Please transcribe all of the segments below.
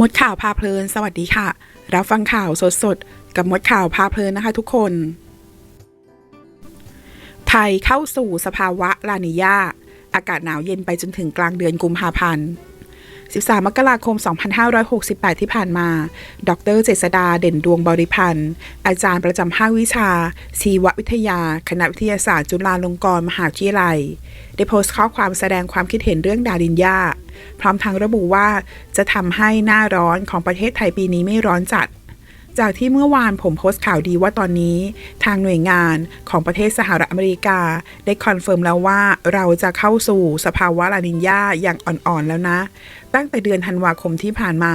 มดข่าวพาเพลิน สวัสดีค่ะ รับฟังข่าวสดๆ กับมดข่าวพาเพลินนะคะทุกคน ไทยเข้าสู่สภาวะลานิยาอากาศหนาวเย็นไปจนถึงกลางเดือนกุมภาพันธ์ 13 มกราคม 2568 ที่ผ่านมา ดรเจษดาเด่นดวงบริพันธ์ อาจารย์ประจำภาควิชา ชีววิทยา คณะวิทยาศาสตร์ จุฬาลงกรณ์มหาวิทยาลัย ได้โพสต์ข้อความแสดงความคิดเห็นเรื่องดารินยาพร้อมทั้งระบุว่าจะทำให้หน้าร้อนของประเทศไทยปีนี้ไม่ร้อนจัด จากที่เมื่อวานผมโพสต์ข่าวดีว่าตอนนี้ทางหน่วยงานของประเทศสหรัฐอเมริกา ได้คอนเฟิร์มแล้วว่าเราจะเข้าสู่สภาวะลานินยาอย่างอ่อนๆแล้วนะ ตั้งแต่เดือนธันวาคมที่ผ่านมา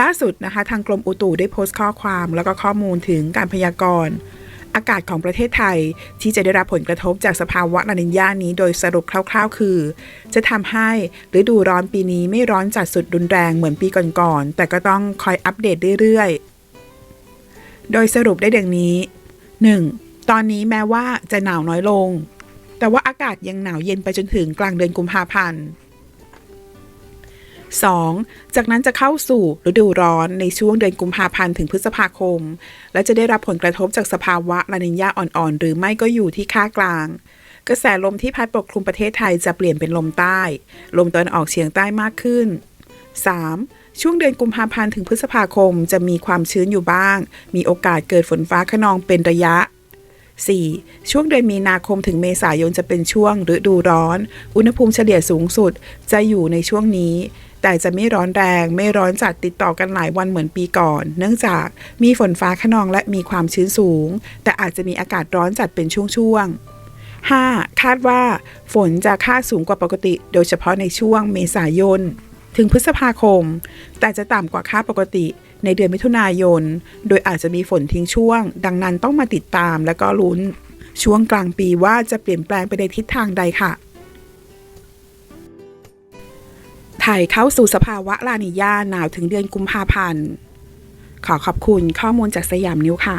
ล่าสุดนะคะ ทางกรมอุตุได้โพสต์ข้อความแล้วก็ข้อมูลถึงการพยากรณ์อากาศของประเทศไทยที่จะได้รับผลกระทบจากสภาวะลานินยานี้โดยสรุปคร่าวๆ คือ จะทำให้ฤดูร้อนปีนี้ไม่ร้อนจัดสุดรุนแรงเหมือนปีก่อนๆแต่ก็ต้องคอยอัปเดตเรื่อยๆ โดยสรุปได้ดังนี้ 1. ตอนนี้แม้ว่าจะหนาวน้อยลง แต่ว่าอากาศยังหนาวเย็นไปจนถึงกลางเดือนกุมภาพันธ์ 2. จากนั้นจะเข้าสู่ฤดูร้อนในช่วงเดือนกุมภาพันธ์ถึงพฤษภาคม และจะได้รับผลกระทบจากสภาวะลานินยาอ่อนๆ หรือไม่ก็อยู่ที่ค่ากลาง กระแสลมที่พัดปกคลุมประเทศไทยจะเปลี่ยนเป็นลมใต้ ลมตะวันออกเฉียงใต้มากขึ้น 3. ช่วงเดือนกุมภาพันธ์ถึงพฤษภาคมจะมีความชื้นอยู่บ้าง มีโอกาสเกิดฝนฟ้าขนองเป็นระยะ 4. ช่วงเดือนมีนาคมถึงเมษายนจะเป็นช่วงฤดูร้อน อุณหภูมิเฉลี่ยสูงสุดจะอยู่ในช่วงนี้ แต่จะไม่ร้อนแรงไม่ร้อนจัดติดต่อกันหลายวันเหมือนปีก่อน เนื่องจากมีฝนฟ้าขนองและมีความชื้นสูง แต่อาจจะมีอากาศร้อนจัดเป็นช่วงๆ 5. คาดว่าฝนจะค่าสูงกว่าปกติ โดยเฉพาะในช่วงเมษายน ถึงพฤษภาคม แต่จะต่ำกว่าค่าปกติในเดือนมิถุนายน โดยอาจจะมีฝนทิ้งช่วง ดังนั้นต้องมาติดตามและก็ลุ้น ช่วงกลางปีว่าจะเปลี่ยนแปลงไปในทิศทางใดค่ะ ไทยเข้าสู่สภาวะลานิยาหนาวถึงเดือนกุมภาพันธ์ ขอขอบคุณข้อมูลจากสยามนิวค่ะ